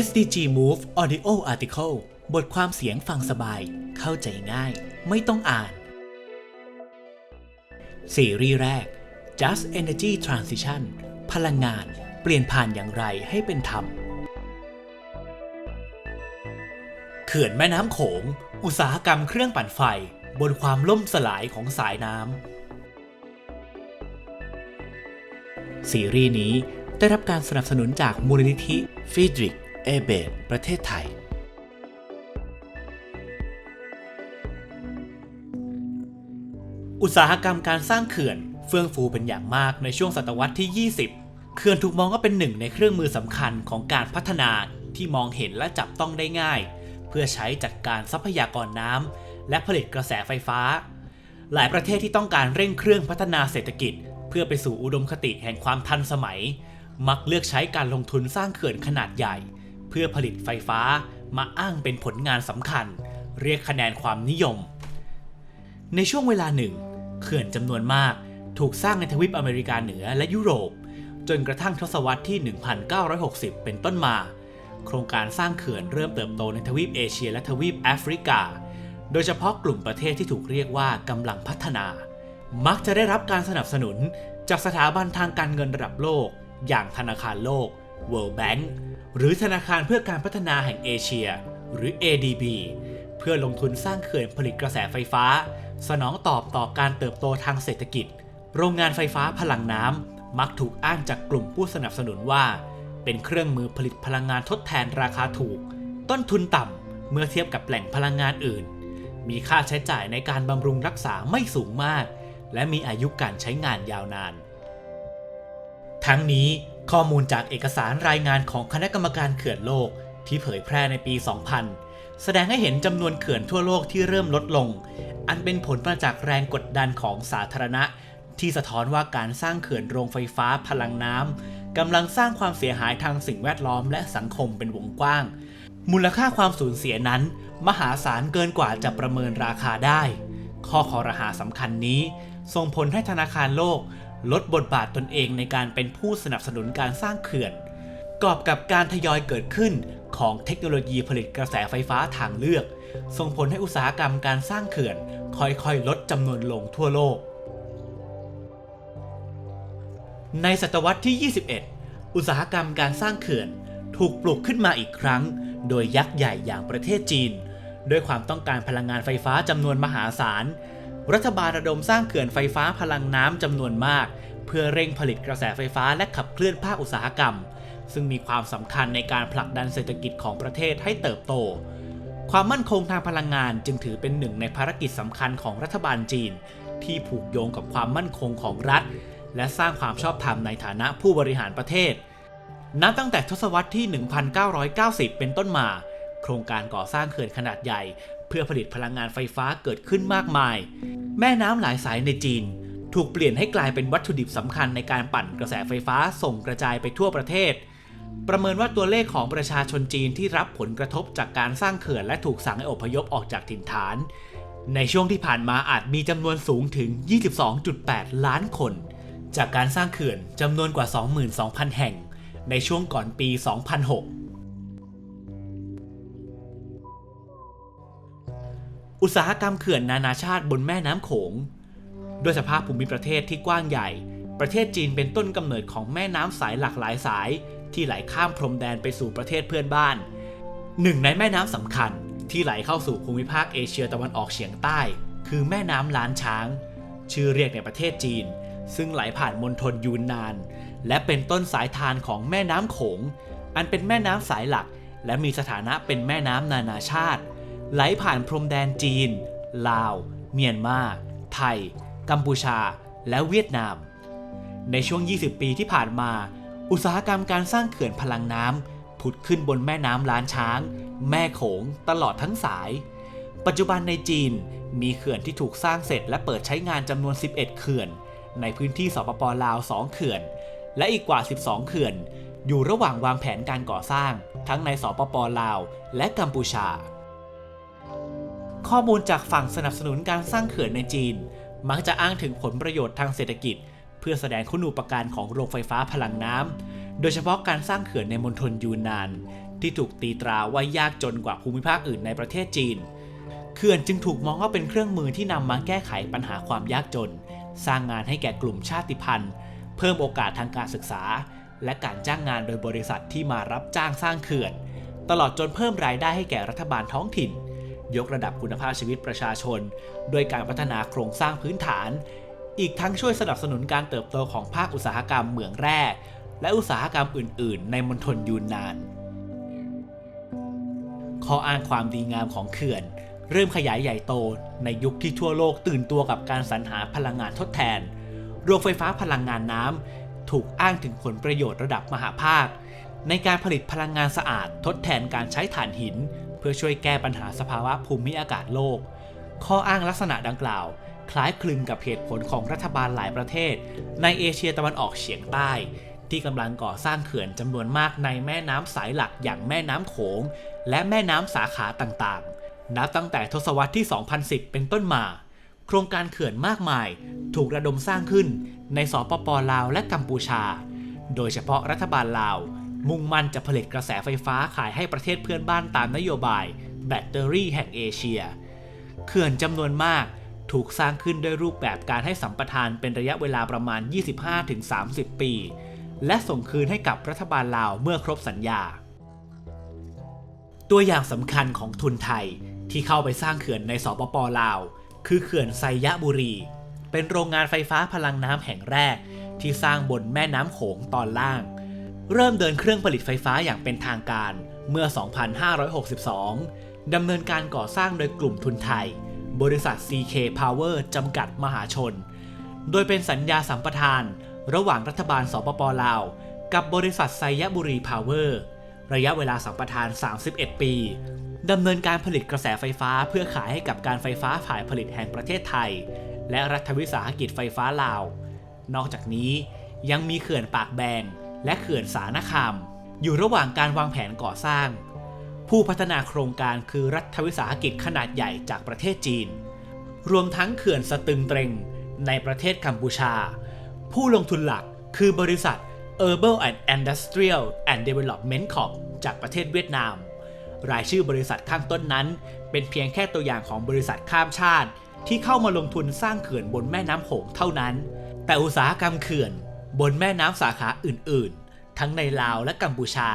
SDG Move Audio Article บทความเสียงฟังสบาย เข้าใจง่าย ไม่ต้องอ่าน ซีรีส์แรก Just Energy Transition พลังงาน เปลี่ยนผ่านอย่างไรให้เป็นธรรม เขื่อนแม่น้ำโขง อุตสาหกรรมเครื่องปั่นไฟ บนความล่มสลายของสายน้ำซีรีส์นี้ได้รับการสนับสนุนจากมูลนิธิฟิดริก เอเบดประเทศไทย อุตสาหกรรมการสร้างเขื่อน เฟื่องฟูเป็นอย่างมากในช่วงศตวรรษที่ 20 เขื่อนถูกมองว่าเป็นหนึ่งในเครื่องมือสำคัญของการพัฒนาที่มองเห็นและจับต้องได้ง่าย เพื่อใช้จัดการทรัพยากรน้ำและผลิตกระแสไฟฟ้า หลายประเทศที่ต้องการเร่งเครื่องพัฒนาเศรษฐกิจ เพื่อไปสู่อุดมคติแห่งความทันสมัย มักเลือกใช้การลงทุนสร้างเขื่อนขนาดใหญ่ เพื่อผลิตไฟฟ้ามาอ้างเป็นผลงานสำคัญ เรียกคะแนนความนิยม ในช่วงเวลาหนึ่ง เขื่อนจำนวนมากถูกสร้างในทวีปอเมริกาเหนือและยุโรป จนกระทั่งทศวรรษที่ 1960 เป็นต้นมา โครงการสร้างเขื่อนเริ่มเติบโตในทวีปเอเชียและทวีปแอฟริกา โดยเฉพาะกลุ่มประเทศที่ถูกเรียกว่ากำลังพัฒนา มักจะได้รับการสนับสนุนจากสถาบันทางการเงินระดับโลก อย่างธนาคารโลก World Bank หรือธนาคารเพื่อการพัฒนาแห่งเอเชีย หรือ ADB เพื่อลงทุนสร้างเขื่อนผลิตกระแสไฟฟ้า สนองตอบต่อการเติบโตทางเศรษฐกิจ โรงงานไฟฟ้าพลังน้ำมักถูกอ้างจากกลุ่มผู้สนับสนุนว่า เป็นเครื่องมือผลิตพลังงานทดแทนราคาถูก ต้นทุนต่ำเมื่อเทียบกับแหล่งพลังงานอื่น มีค่าใช้จ่ายในการบำรุงรักษาไม่สูงมาก และมีอายุการใช้งานยาวนาน ทั้งนี้ ข้อมูลจากเอกสารรายงานของคณะกรรมการเขื่อนโลกที่เผยแพร่ในปี 2000 แสดงให้เห็นจำนวนเขื่อนทั่วโลกที่เริ่มลดลง อันเป็นผลมาจากแรงกดดันของสาธารณะ ที่สะท้อนว่าการสร้างเขื่อนโรงไฟฟ้าพลังน้ำกำลังสร้างความเสียหายทางสิ่งแวดล้อมและสังคมเป็นวงกว้าง มูลค่าความสูญเสียนั้น มหาศาลเกินกว่าจะประเมินราคาได้ ข้อคอรหาสำคัญนี้ส่งผลให้ธนาคารโลก ลดบทบาทตนเองในการเป็นผู้สนับสนุนการสร้างเขื่อน กอบกับการทยอยเกิดขึ้นของเทคโนโลยีผลิตกระแสไฟฟ้าทางเลือก ส่งผลให้อุตสาหกรรมการสร้างเขื่อน ค่อยๆ ลดจำนวนลงทั่วโลก ในศตวรรษที่ 21 อุตสาหกรรมการสร้างเขื่อน ถูกปลุกขึ้นมาอีกครั้ง โดยยักษ์ใหญ่อย่างประเทศจีน ด้วยความต้องการพลังงานไฟฟ้าจำนวนมหาศาล รัฐบาลระดมสร้างเขื่อนไฟฟ้าพลังน้ำจำนวนมาก เพื่อเร่งผลิตกระแสไฟฟ้าและขับเคลื่อนภาคอุตสาหกรรม ซึ่งมีความสำคัญในการผลักดันเศรษฐกิจของประเทศให้เติบโต ความมั่นคงทางพลังงานจึงถือเป็นหนึ่งในภารกิจสำคัญของรัฐบาลจีน ที่ผูกโยงกับความมั่นคงของรัฐ และสร้างความชอบธรรมในฐานะผู้บริหารประเทศ นับตั้งแต่ทศวรรษที่ 1990 เป็นต้นมา โครงการก่อสร้างเขื่อนขนาดใหญ่ พื่อผลิตพลังงานไฟฟ้าเกิดขึ้นมากมาย แม่น้ำหลายสายในจีน ถูกเปลี่ยนให้กลายเป็นวัตถุดิบสำคัญในการปั่นกระแสไฟฟ้าส่งกระจายไปทั่วประเทศ ประเมินว่าตัวเลขของประชาชนจีนที่รับผลกระทบจากการสร้างเขื่อนและถูกสั่งให้อพยพออกจากถิ่นฐาน ในช่วงที่ผ่านมาอาจมีจำนวนสูงถึง 22.8 ล้านคน จากการสร้างเขื่อนจำนวนกว่า 22,000 แห่ง ในช่วงก่อนปี 2006 อุตสาหกรรมเขื่อนนานาชาติบนแม่น้ำโขงด้วยสภาพภูมิประเทศที่กว้างใหญ่ ประเทศจีนเป็นต้นกำเนิดของแม่น้ำสายหลากหลายสาย ที่ไหลข้ามพรมแดนไปสู่ประเทศเพื่อนบ้าน หนึ่งในแม่น้ำสำคัญที่ไหลเข้าสู่ภูมิภาคเอเชียตะวันออกเฉียงใต้ คือแม่น้ำล้านช้าง ชื่อเรียกในประเทศจีน ซึ่งไหลผ่านมณฑลยูนนาน และเป็นต้นสายทานของแม่น้ำโขง อันเป็นแม่น้ำสายหลัก และมีสถานะเป็นแม่น้ำนานาชาติ ไหลผ่านพรมแดนจีน ลาว เมียนมา ไทย กัมพูชา และเวียดนาม ในช่วง 20 ปีที่ผ่านมา อุตสาหกรรมการสร้างเขื่อนพลังน้ำผุดขึ้นบนแม่น้ำล้านช้าง แม่โขง ตลอดทั้งสาย ปัจจุบันในจีนมีเขื่อนที่ถูกสร้างเสร็จและเปิดใช้งานจำนวน 11 เขื่อน ในพื้นที่สปปลาว 2 เขื่อน และอีกกว่า 12 เขื่อน อยู่ระหว่างวางแผนการก่อสร้าง ทั้งในสปปลาว และกัมพูชา ข้อมูลจากฝั่งสนับสนุนการสร้างเขื่อนในจีน มักจะอ้างถึงผลประโยชน์ทางเศรษฐกิจ เพื่อแสดงคุณูปการของโรงไฟฟ้าพลังน้ำ โดยเฉพาะการสร้างเขื่อนในมณฑลยูนนาน ที่ถูกตีตราว่ายากจนกว่าภูมิภาคอื่นในประเทศจีน เขื่อนจึงถูกมองว่าเป็นเครื่องมือที่นำมาแก้ไขปัญหาความยากจน สร้างงานให้แก่กลุ่มชาติพันธุ์ เพิ่มโอกาสทางการศึกษา และการจ้างงานโดยบริษัทที่มารับจ้างสร้างเขื่อน ตลอดจนเพิ่มรายได้ให้แก่รัฐบาลท้องถิ่น ยกระดับคุณภาพชีวิตประชาชนโดยการพัฒนาโครงสร้างพื้นฐาน อีกทั้งช่วยสนับสนุนการเติบโตของภาคอุตสาหกรรมเหมืองแร่ และอุตสาหกรรมอื่น ๆ ในมณฑลยูนนาน ข้ออ้างความดีงามของเขื่อน เริ่มขยายใหญ่โตในยุคที่ทั่วโลกตื่นตัวกับการสรรหาพลังงานทดแทน โรงไฟฟ้าพลังงานน้ำถูกอ้างถึงผลประโยชน์ระดับมหาภาคในการผลิตพลังงานสะอาดทดแทนการใช้ถ่านหิน เพื่อช่วยแก้ปัญหาสภาวะภูมิอากาศโลก ข้ออ้างลักษณะดังกล่าว คล้ายคลึงกับเหตุผลของรัฐบาลหลายประเทศ ในเอเชียตะวันออกเฉียงใต้ ที่กำลังก่อสร้างเขื่อนจำนวนมากในแม่น้ำสายหลักอย่างแม่น้ำโขง และแม่น้ำสาขาต่างๆ นับตั้งแต่ทศวรรษที่ 2010 เป็นต้นมาโครงการเขื่อนมากมาย ถูกระดมสร้างขึ้นในสปปลาวและกัมพูชา โดยเฉพาะรัฐบาลลาว มุ่งมั่นจะผลิตกระแสไฟฟ้าขายให้ประเทศเพื่อนบ้านตามนโยบาย แบตเตอรี่แห่งเอเชีย เขื่อนจำนวนมากถูกสร้างขึ้นด้วยรูปแบบการให้สัมปทานเป็นระยะเวลาประมาณ 25-30 ปี และส่งคืนให้กับรัฐบาลลาวเมื่อครบสัญญา ตัวอย่างสำคัญของทุนไทยที่เข้าไปสร้างเขื่อนในสปปลาว คือเขื่อนไซยะบุรี เป็นโรงงานไฟฟ้าพลังน้ำแห่งแรกที่สร้างบนแม่น้ำโขงตอนล่าง เริ่มเดินเครื่องผลิตไฟฟ้าอย่างเป็นทางการเมื่อ 2562 ดำเนินการก่อสร้างโดยกลุ่มทุนไทย บริษัท CK Power จำกัดมหาชน โดยเป็นสัญญาสัมปทาน ระหว่างรัฐบาลสปปลาว กับบริษัทไซยบุรีพาวเวอร์ ระยะเวลาสัมปทาน 31 ปีดำเนินการผลิตกระแสไฟฟ้าเพื่อขายให้กับการไฟฟ้าฝ่ายผลิตแห่งประเทศไทย และรัฐวิสาหกิจไฟฟ้าลาว นอกจากนี้ยังมีเขื่อนปากแบง และเขื่อนสารคาม อยู่ระหว่างการวางแผนก่อสร้าง ผู้พัฒนาโครงการคือรัฐวิสาหกิจขนาดใหญ่จากประเทศจีน รวมทั้งเขื่อนสตึงเตรงในประเทศกัมพูชา ผู้ลงทุนหลักคือบริษัท Herbal and Industrial and Development Corp จากประเทศเวียดนาม รายชื่อบริษัทข้างต้นนั้น เป็นเพียงแค่ตัวอย่างของบริษัทข้ามชาติ ที่เข้ามาลงทุนสร้างเขื่อนบนแม่น้ำโขงเท่านั้น แต่อุตสาหกรรมเขื่อน บนแม่น้ำสาขาอื่นๆ ทั้งในลาวและกัมพูชา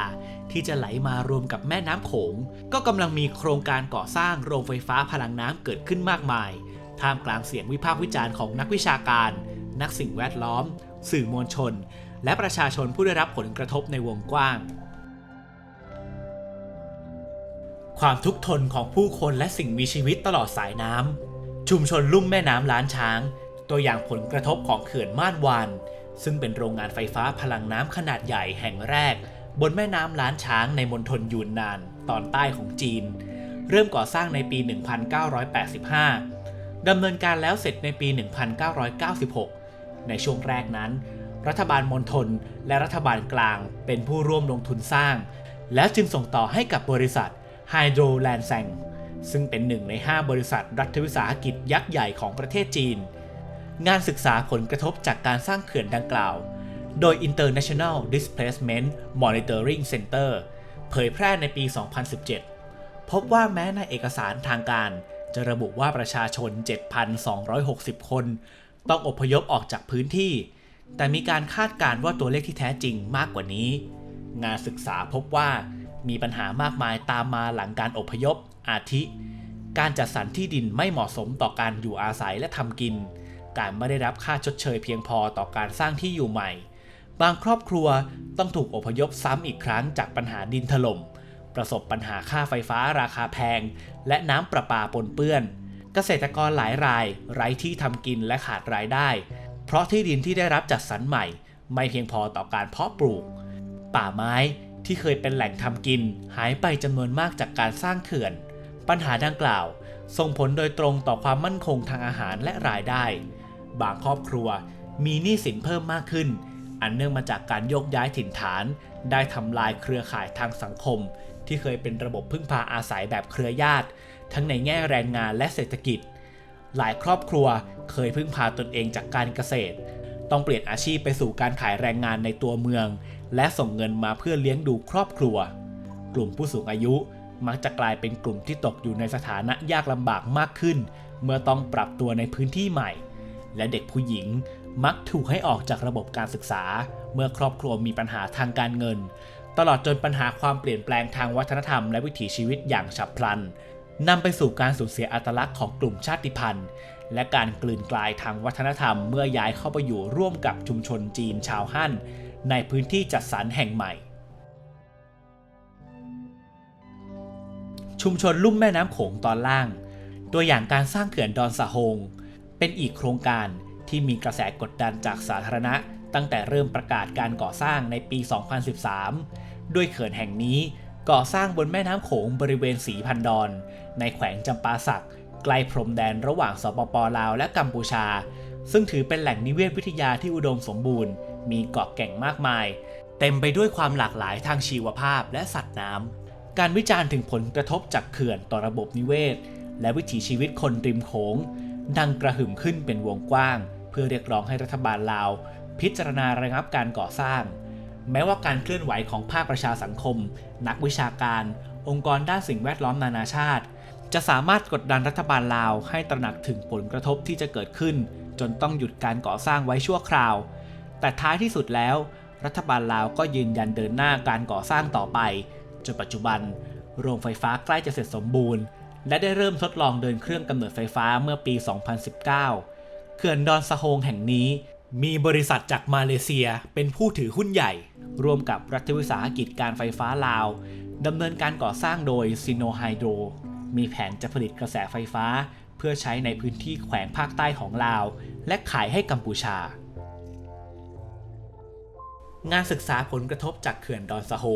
ที่จะไหลมารวมกับแม่น้ำโขง ก็กำลังมีโครงการก่อสร้างโรงไฟฟ้าพลังน้ำเกิดขึ้นมากมาย ท่ามกลางเสียงวิพากษ์วิจารณ์ของนักวิชาการ นักสิ่งแวดล้อม สื่อมวลชน และประชาชนผู้ได้รับผลกระทบในวงกว้าง ความทุกข์ทนของผู้คนและสิ่งมีชีวิตตลอดสายน้ำชุมชนลุ่มแม่น้ำล้านช้าง ตัวอย่างผลกระทบของเขื่อนม่านวาน ซึ่งเป็นโรงงานไฟฟ้าพลังน้ำขนาดใหญ่แห่งแรก บนแม่น้ำล้านช้างในมณฑลยูนนาน ตอนใต้ของจีน เริ่มก่อสร้างในปี 1985 ดำเนินการแล้วเสร็จในปี 1996 ในช่วงแรกนั้น รัฐบาลมณฑลและรัฐบาลกลางเป็นผู้ร่วมลงทุนสร้าง แล้วจึงส่งต่อให้กับบริษัท Hydro l a n d s a n g ซึ่งเป็นหนึ่งใน 5 บริษัทรัฐวิสาหกิจยักษ์ใหญ่ของประเทศจีน งานศึกษาผลกระทบจากการสร้างเขื่อนดังกล่าว โดย International Displacement Monitoring Center เผยแพร่ในปี 2017 พบว่าแม้ในเอกสารทางการ จะระบุว่าประชาชน 7,260 คน ต้องอพยพออกจากพื้นที่ แต่มีการคาดการณ์ว่าตัวเลขที่แท้จริงมากกว่านี้ งานศึกษาพบว่ามีปัญหามากมายตามมาหลังการอพยพ อาทิ การจัดสรรที่ดินไม่เหมาะสมต่อการอยู่อาศัยและทำกิน การไม่ได้รับค่าชดเชยเพียงพอต่อการสร้างที่อยู่ใหม่ บางครอบครัวต้องถูกอพยพซ้ำอีกครั้งจากปัญหาดินถล่ม ประสบปัญหาค่าไฟฟ้าราคาแพง และน้ำประปาปนเปื้อน เกษตรกรหลายราย ไร้ที่ทำกินและขาดรายได้ เพราะที่ดินที่ได้รับจัดสรรใหม่ ไม่เพียงพอต่อการเพาะปลูก ป่าไม้ที่เคยเป็นแหล่งทำกิน หายไปจำนวนมากจากการสร้างเขื่อน ปัญหาดังกล่าวส่งผลโดยตรงต่อความมั่นคงทางอาหารและรายได้ บางครอบครัวมีหนี้สินเพิ่มมากขึ้น อันเนื่องมาจากการโยกย้ายถิ่นฐาน ได้ทำลายเครือข่ายทางสังคม ที่เคยเป็นระบบพึ่งพาอาศัยแบบเครือญาติ ทั้งในแง่แรงงานและเศรษฐกิจ หลายครอบครัวเคยพึ่งพาตนเองจากการเกษตร ต้องเปลี่ยนอาชีพไปสู่การขายแรงงานในตัวเมือง และส่งเงินมาเพื่อเลี้ยงดูครอบครัว กลุ่มผู้สูงอายุมักจะกลายเป็นกลุ่มที่ตกอยู่ในสถานะยากลำบากมากขึ้น เมื่อต้องปรับตัวในพื้นที่ใหม่ และเด็กผู้หญิงมักถูกให้ออกจากระบบการศึกษา เมื่อครอบครัวมีปัญหาทางการเงิน ตลอดจนปัญหาความเปลี่ยนแปลงทางวัฒนธรรมและวิถีชีวิตอย่างฉับพลันนำไปสู่การสูญเสียอัตลักษณ์ของกลุ่มชาติพันธุ์ และการกลืนกลายทางวัฒนธรรมเมื่อย้ายเข้าไปอยู่ร่วมกับชุมชนจีนชาวฮั่น ในพื้นที่จัดสรรแห่งใหม่ ชุมชนลุ่มแม่น้ำโขงตอนล่าง ตัวอย่างการสร้างเขื่อนดอนสะโฮง เป็นอีกโครงการที่มีกระแสกดดันจากสาธารณะ ตั้งแต่เริ่มประกาศการก่อสร้างในปี 2013 ด้วยเขื่อนแห่งนี้ก่อสร้างบนแม่น้ำโขงบริเวณสีพันดอน ในแขวงจำปาสักใกล้พรมแดนระหว่างสปปลาวและกัมพูชา ซึ่งถือเป็นแหล่งนิเวศวิทยาที่อุดมสมบูรณ์ มีเกาะแก่งมากมาย เต็มไปด้วยความหลากหลายทางชีวภาพและสัตว์น้ำ การวิจารณ์ถึงผลกระทบจากเขื่อนต่อระบบนิเวศ และวิถีชีวิตคนริมโขง ดังกระหึ่มขึ้นเป็นวงกว้าง เพื่อเรียกร้องให้รัฐบาลลาว พิจารณาระงับการก่อสร้าง แม้ว่าการเคลื่อนไหวของภาคประชาสังคม นักวิชาการ องค์กรด้านสิ่งแวดล้อมนานาชาติ จะสามารถกดดันรัฐบาลลาวให้ตระหนักถึงผลกระทบที่จะเกิดขึ้น จนต้องหยุดการก่อสร้างไว้ชั่วคราว แต่ท้ายที่สุดแล้ว รัฐบาลลาวก็ยืนยันเดินหน้าการก่อสร้างต่อไปจนปัจจุบัน โรงไฟฟ้าใกล้จะเสร็จสมบูรณ์ และได้เริ่มทดลองเดินเครื่องกำเนิดไฟฟ้าเมื่อปี 2019 เขื่อนดอนสะโฮงแห่งนี้ มีบริษัทจากมาเลเซียเป็นผู้ถือหุ้นใหญ่ ร่วมกับรัฐวิสาหกิจการไฟฟ้าลาวดำเนินการก่อสร้างโดยซิโนไฮโดรมีแผนจะผลิตกระแสไฟฟ้า เพื่อใช้ในพื้นที่แขวงภาคใต้ของลาว และขายให้กัมพูชา งานศึกษาผลกระทบจากเขื่อนดอนสะโฮ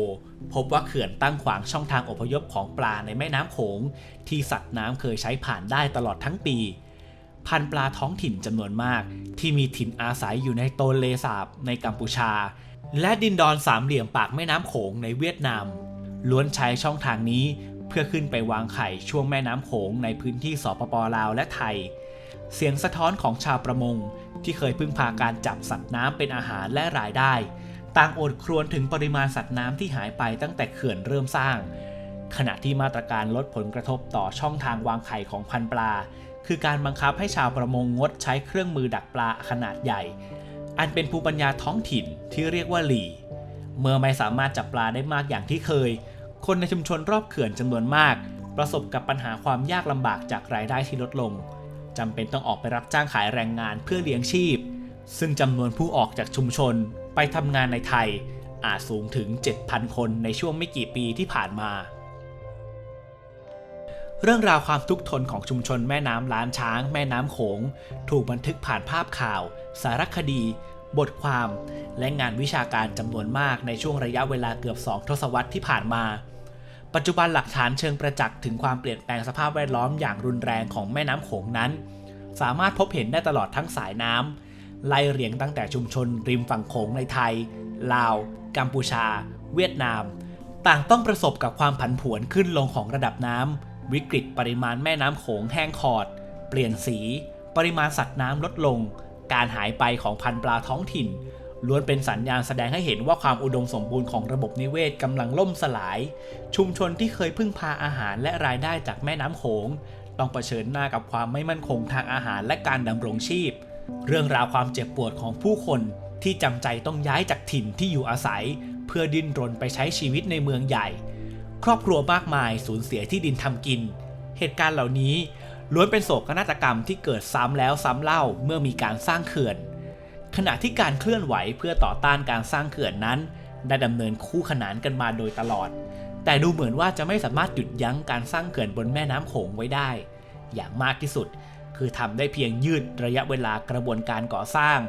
พบว่าเขื่อนตั้งขวางช่องทางอพยพของปลาในแม่น้ำโขง ที่สัตว์น้ำเคยใช้ผ่านได้ตลอดทั้งปี พันปลาท้องถิ่นจำนวนมาก ที่มีถิ่นอาศัยอยู่ในโตนเลสาบในกัมพูชา และดินดอนสามเหลี่ยมปากแม่น้ำโขงในเวียดนาม ล้วนใช้ช่องทางนี้เพื่อขึ้นไปวางไข่ช่วงแม่น้ำโขงในพื้นที่สปปลาวและไทย เสียงสะท้อนของชาวประมงที่เคยพึ่งพาการจับสัตว์น้ำเป็นอาหารและรายได้ ต่างโอดครวญถึงปริมาณสัตว์น้ำที่หายไปตั้งแต่เขื่อนเริ่มสร้าง ขณะที่มาตรการลดผลกระทบต่อช่องทางวางไข่ของพันปลา คือการบังคับให้ชาวประมงงดใช้เครื่องมือดักปลาขนาดใหญ่ อันเป็นภูมิปัญญาท้องถิ่นที่เรียกว่าหลี เมื่อไม่สามารถจับปลาได้มากอย่างที่เคย คนในชุมชนรอบเขื่อนจำนวนมาก ประสบกับปัญหาความยากลำบากจากรายได้ที่ลดลงจำเป็นต้องออกไปรับจ้างขายแรงงานเพื่อเลี้ยงชีพ ซึ่งจำนวนผู้ออกจากชุมชน ไปทำงานในไทยอาจสูงถึง 7,000 คนในช่วงไม่กี่ปีที่ผ่านมา เรื่องราวความทุกข์ทนของชุมชนแม่น้ำล้านช้าง แม่น้ำโขง ถูกบันทึกผ่านภาพข่าว สารคดี บทความ และงานวิชาการจำนวนมากในช่วงระยะเวลาเกือบ2ทศวรรษที่ผ่านมา ปัจจุบันหลักฐานเชิงประจักษ์ถึงความเปลี่ยนแปลงสภาพแวดล้อมอย่างรุนแรงของแม่น้ำโขงนั้น สามารถพบเห็นได้ตลอดทั้งสายน้ำ ไล่เรียงตั้งแต่ชุมชนริมฝั่งโขงในไทย ลาว กัมพูชา เวียดนาม ต่างต้องประสบกับความผันผวนขึ้นลงของระดับน้ำ วิกฤตปริมาณแม่น้ำโขงแห้งขอด เปลี่ยนสี ปริมาณสัตว์น้ำลดลง การหายไปของพันธุ์ปลาท้องถิ่น ล้วนเป็นสัญญาณแสดงให้เห็นว่าความอุดมสมบูรณ์ของระบบนิเวศกำลังล่มสลาย ชุมชนที่เคยพึ่งพาอาหารและรายได้จากแม่น้ำโขง ต้องเผชิญหน้ากับความไม่มั่นคงทางอาหารและการดำรงชีพ เรื่องราวความเจ็บปวดของผู้คนที่จำใจต้องย้ายจากถิ่นที่อยู่อาศัย เพื่อดิ้นรนไปใช้ชีวิตในเมืองใหญ่ ครอบครัวมากมายสูญเสียที่ดินทำกิน เหตุการณ์เหล่านี้ล้วนเป็นโศกนาฏกรรมที่เกิดซ้ำแล้วซ้ำเล่าเมื่อมีการสร้างเขื่อน ขณะที่การเคลื่อนไหวเพื่อต่อต้านการสร้างเขื่อนนั้น ได้ดำเนินคู่ขนานกันมาโดยตลอด แต่ดูเหมือนว่าจะไม่สามารถหยุดยั้งการสร้างเขื่อนบนแม่น้ำโขงไว้ได้ อย่างมากที่สุด คือทำได้เพียงยืดระยะเวลากระบวนการก่อสร้าง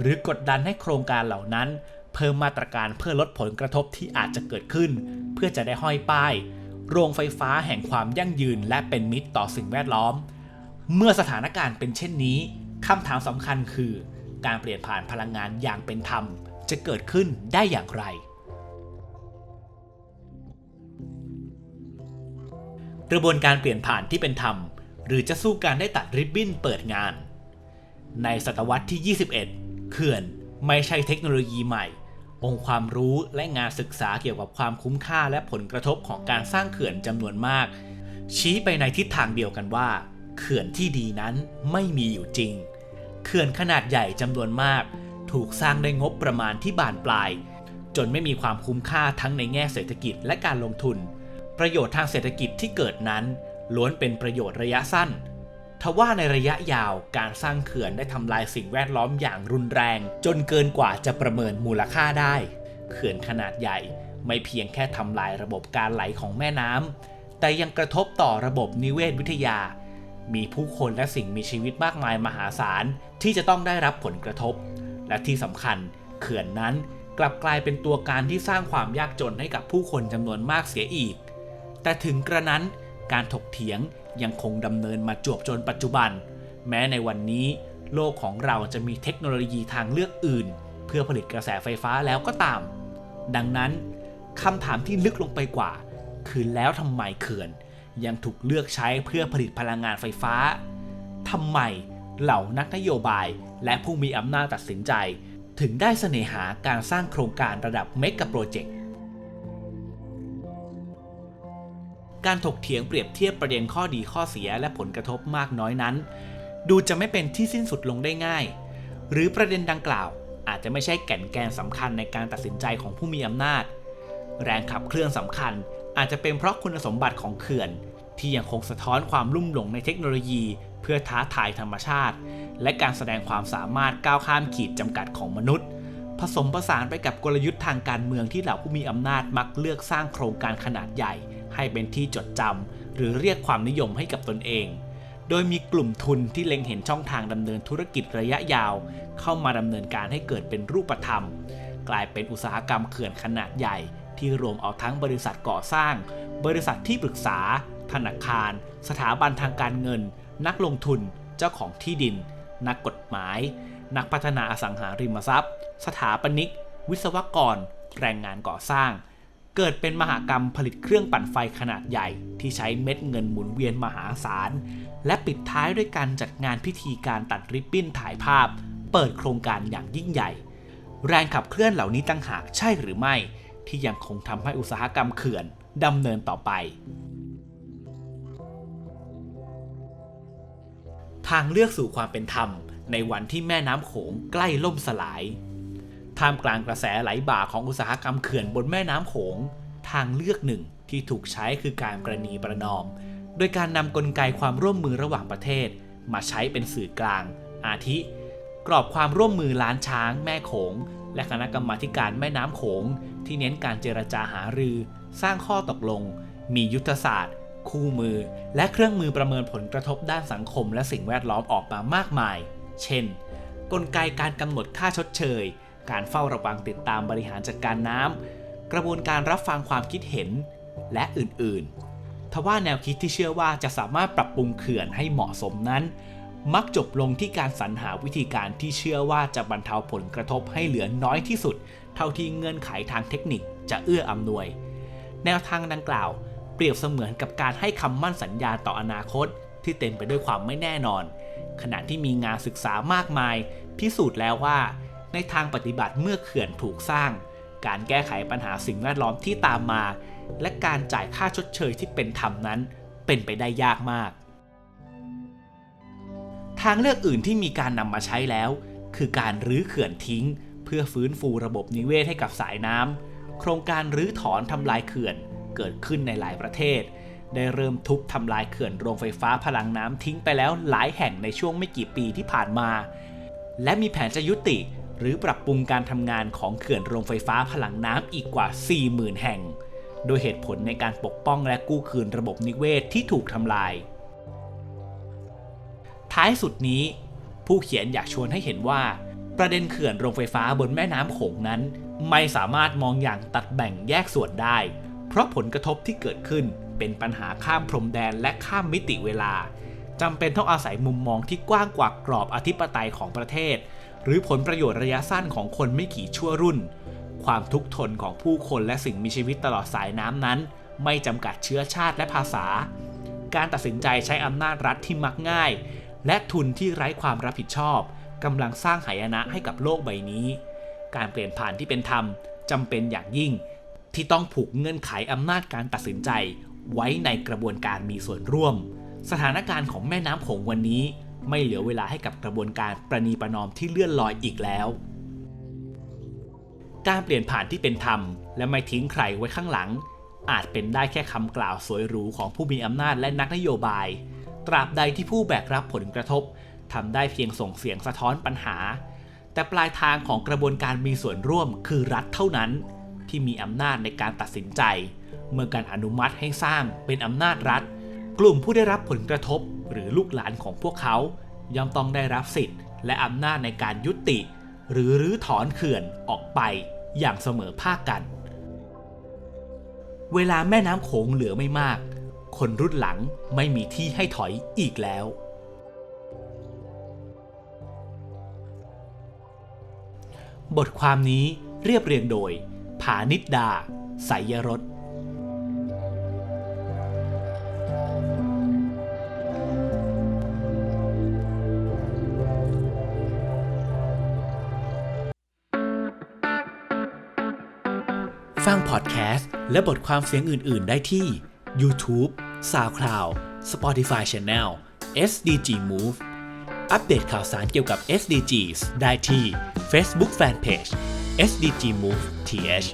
หรือกดดันให้โครงการเหล่านั้น เพิ่มมาตรการเพื่อลดผลกระทบที่อาจจะเกิดขึ้น เพื่อจะได้ห้อยป้าย โรงไฟฟ้าแห่งความยั่งยืนและเป็นมิตรต่อสิ่งแวดล้อม เมื่อสถานการณ์เป็นเช่นนี้คำถามสำคัญคือ การเปลี่ยนผ่านพลังงานอย่างเป็นธรรม จะเกิดขึ้นได้อย่างไรกระบวนการเปลี่ยนผ่านที่เป็นธรรม หรือจะสู้การได้ตัดริบบิ้นเปิดงาน ในศตวรรษที่ 21 เขื่อนไม่ใช่เทคโนโลยีใหม่ องค์ความรู้และงานศึกษาเกี่ยวกับความคุ้มค่าและผลกระทบของการสร้างเขื่อนจำนวนมาก ชี้ไปในทิศทางเดียวกันว่า เขื่อนที่ดีนั้นไม่มีอยู่จริง เขื่อนขนาดใหญ่จำนวนมาก ถูกสร้างด้วยงบประมาณที่บานปลาย จนไม่มีความคุ้มค่าทั้งในแง่เศรษฐกิจและการลงทุน ประโยชน์ทางเศรษฐกิจที่เกิดนั้น ล้วนเป็นประโยชน์ระยะสั้น ทว่าในระยะยาวการสร้างเขื่อนได้ทำลายสิ่งแวดล้อมอย่างรุนแรง จนเกินกว่าจะประเมินมูลค่าได้ เขื่อนขนาดใหญ่ไม่เพียงแค่ทำลายระบบการไหลของแม่น้ำแต่ยังกระทบต่อระบบนิเวศวิทยา มีผู้คนและสิ่งมีชีวิตมากมายมหาศาลที่จะต้องได้รับผลกระทบ และที่สำคัญเขื่อนนั้นกลับกลายเป็นตัวการที่สร้างความยากจนให้กับผู้คนจำนวนมากเสียอีก แต่ถึงกระนั้น การถกเถียงยังคงดำเนินมาจวบจนปัจจุบัน แม้ในวันนี้ โลกของเราจะมีเทคโนโลยีทางเลือกอื่น เพื่อผลิตกระแสไฟฟ้าแล้วก็ตาม ดังนั้นคำถามที่ลึกลงไปกว่า คือแล้วทำไมเขื่อน ยังถูกเลือกใช้เพื่อผลิตพลังงานไฟฟ้าทำไมเหล่านักนโยบายและผู้มีอำนาจตัดสินใจ ถึงได้เสน่หาการสร้างโครงการระดับเมกะโปรเจกต์ การถกเถียงเปรียบเทียบประเด็นข้อดีข้อเสียและผลกระทบมากน้อยนั้น ดูจะไม่เป็นที่สิ้นสุดลงได้ง่าย หรือประเด็นดังกล่าว อาจจะไม่ใช่แก่นแกนสำคัญในการตัดสินใจของผู้มีอำนาจ แรงขับเคลื่อนสำคัญ อาจจะเป็นเพราะคุณสมบัติของเขื่อน ที่ยังคงสะท้อนความลุ่มหลงในเทคโนโลยี เพื่อท้าทายธรรมชาติ และการแสดงความสามารถก้าวข้ามขีดจำกัดของมนุษย์ผสมผสานไปกับกลยุทธ์ทางการเมืองที่เหล่าผู้มีอำนาจมักเลือกสร้างโครงการขนาดใหญ่ ให้เป็นที่จดจำหรือเรียกความนิยมให้กับตนเอง โดยมีกลุ่มทุนที่เล็งเห็นช่องทางดำเนินธุรกิจระยะยาว เข้ามาดำเนินการให้เกิดเป็นรูปธรรม กลายเป็นอุตสาหกรรมเขื่อนขนาดใหญ่ ที่รวมเอาทั้งบริษัทก่อสร้าง บริษัทที่ปรึกษา ธนาคาร สถาบันทางการเงิน นักลงทุน เจ้าของที่ดิน นักกฎหมาย นักพัฒนาอสังหาริมทรัพย์ สถาปนิก วิศวกร แรงงานก่อสร้าง เกิดเป็นมหากรรมผลิตเครื่องปั่นไฟขนาดใหญ่ที่ใช้เม็ดเงินหมุนเวียนมหาศาล และปิดท้ายด้วยการจัดงานพิธีการตัดริบบิ้นถ่ายภาพ เปิดโครงการอย่างยิ่งใหญ่ แรงขับเคลื่อนเหล่านี้ตั้งหากใช่หรือไม่ ที่ยังคงทำให้อุตสาหกรรมเขื่อนดำเนินต่อไป ทางเลือกสู่ความเป็นธรรม ในวันที่แม่น้ำโขงใกล้ล่มสลาย ท่ามกลางกระแสไหลบ่าของอุตสาหกรรมเขื่อนบนแม่น้ำโขง ทางเลือกหนึ่งที่ถูกใช้คือการประนีประนอม โดยการนำกลไกความร่วมมือระหว่างประเทศ มาใช้เป็นสื่อกลาง อาทิ กรอบความร่วมมือล้านช้าง แม่โขง และคณะกรรมาการแม่น้ำโขง ที่เน้นการเจรจาหารือ สร้างข้อตกลง มียุทธศาสตร์ คู่มือ และเครื่องมือประเมินผลกระทบด้านสังคม และสิ่งแวดล้อมออกมามากมาย เช่น กลไกการกำหนดค่าชดเชย การเฝ้าระวังติดตามบริหารจัดการน้ำกระบวนการรับฟังความคิดเห็น และอื่นๆ ทว่าแนวคิดที่เชื่อว่าจะสามารถปรับปรุงเขื่อนให้เหมาะสมนั้น มักจบลงที่การสรรหาวิธีการที่เชื่อว่าจะบรรเทาผลกระทบให้เหลือน้อยที่สุด เท่าที่เงื่อนไขทางเทคนิคจะเอื้ออำนวย แนวทางดังกล่าว เปรียบเสมือนกับการให้คำมั่นสัญญาต่ออนาคต ที่เต็มไปด้วยความไม่แน่นอน ขณะที่มีงานศึกษามากมาย พิสูจน์แล้วว่า ในทางปฏิบัติเมื่อเขื่อนถูกสร้าง การแก้ไขปัญหาสิ่งแวดล้อมที่ตามมา และการจ่ายค่าชดเชยที่เป็นธรรมนั้น เป็นไปได้ยากมาก ทางเลือกอื่นที่มีการนำมาใช้แล้ว คือการรื้อเขื่อนทิ้ง เพื่อฟื้นฟูระบบนิเวศให้กับสายน้ำโครงการรื้อถอนทำลายเขื่อนเกิดขึ้นในหลายประเทศ ได้เริ่มทุบทำลายเขื่อนโรงไฟฟ้าพลังน้ำทิ้งไปแล้วหลายแห่งในช่วงไม่กี่ปีที่ผ่านมา และมีแผนจะยุติ หรือปรับปรุงการทำงานของเขื่อนโรงไฟฟ้าพลังน้ำอีกกว่า 40,000 แห่ง โดยเหตุผลในการปกป้องและกู้คืนระบบนิเวศที่ถูกทำลาย ท้ายสุดนี้ ผู้เขียนอยากชวนให้เห็นว่า ประเด็นเขื่อนโรงไฟฟ้าบนแม่น้ำโขงนั้น ไม่สามารถมองอย่างตัดแบ่งแยกส่วนได้ เพราะผลกระทบที่เกิดขึ้นเป็นปัญหาข้ามพรมแดนและข้ามมิติเวลา จำเป็นต้องอาศัยมุมมองที่กว้างกว่ากรอบอธิปไตยของประเทศ หรือผลประโยชน์ระยะสั้นของคนไม่กี่ชั่วรุ่น ความทุกข์ทนของผู้คนและสิ่งมีชีวิตตลอดสายน้ำนั้น ไม่จำกัดเชื้อชาติและภาษา การตัดสินใจใช้อำนาจรัฐที่มักง่าย และทุนที่ไร้ความรับผิดชอบกำลังสร้างหายนะให้กับโลกใบนี้ การเปลี่ยนผ่านที่เป็นธรรมจำเป็นอย่างยิ่ง ที่ต้องผูกเงื่อนไขอำนาจการตัดสินใจไว้ในกระบวนการมีส่วนร่วม สถานการณ์ของแม่น้ำโขงวันนี้ ไม่เหลือเวลาให้กับกระบวนการประนีประนอมที่เลื่อนลอยอีกแล้ว การเปลี่ยนผ่านที่เป็นธรรม และไม่ทิ้งใครไว้ข้างหลัง อาจเป็นได้แค่คำกล่าวสวยหรูของผู้มีอำนาจและนักนโยบาย ตราบใดที่ผู้แบกรับผลกระทบทำได้เพียงส่งเสียงสะท้อนปัญหา แต่ปลายทางของกระบวนการมีส่วนร่วมคือรัฐเท่านั้น ที่มีอำนาจในการตัดสินใจ เมื่อการอนุมัติให้สร้างเป็นอำนาจรัฐ กลุ่มผู้ได้รับผลกระทบหรือลูกหลานของพวกเขาย่อมต้องได้รับสิทธิ์ และอำนาจในการยุติ หรือรื้อถอนเขื่อนออกไปอย่างเสมอภาคกัน เวลาแม่น้ำโขงเหลือไม่มาก คนรุ่นหลังไม่มีที่ให้ถอยอีกแล้ว บทความนี้เรียบเรียงโดย ผานิดดาไสยรส ฟังพอดแคสต์และบทความเสียงอื่น ๆ ได้ที่ YouTube, SoundCloud, Spotify Channel, SDG Move อัปเดตข่าวสารเกี่ยวกับ SDGs ได้ที่ Facebook Fanpage SDG Move TH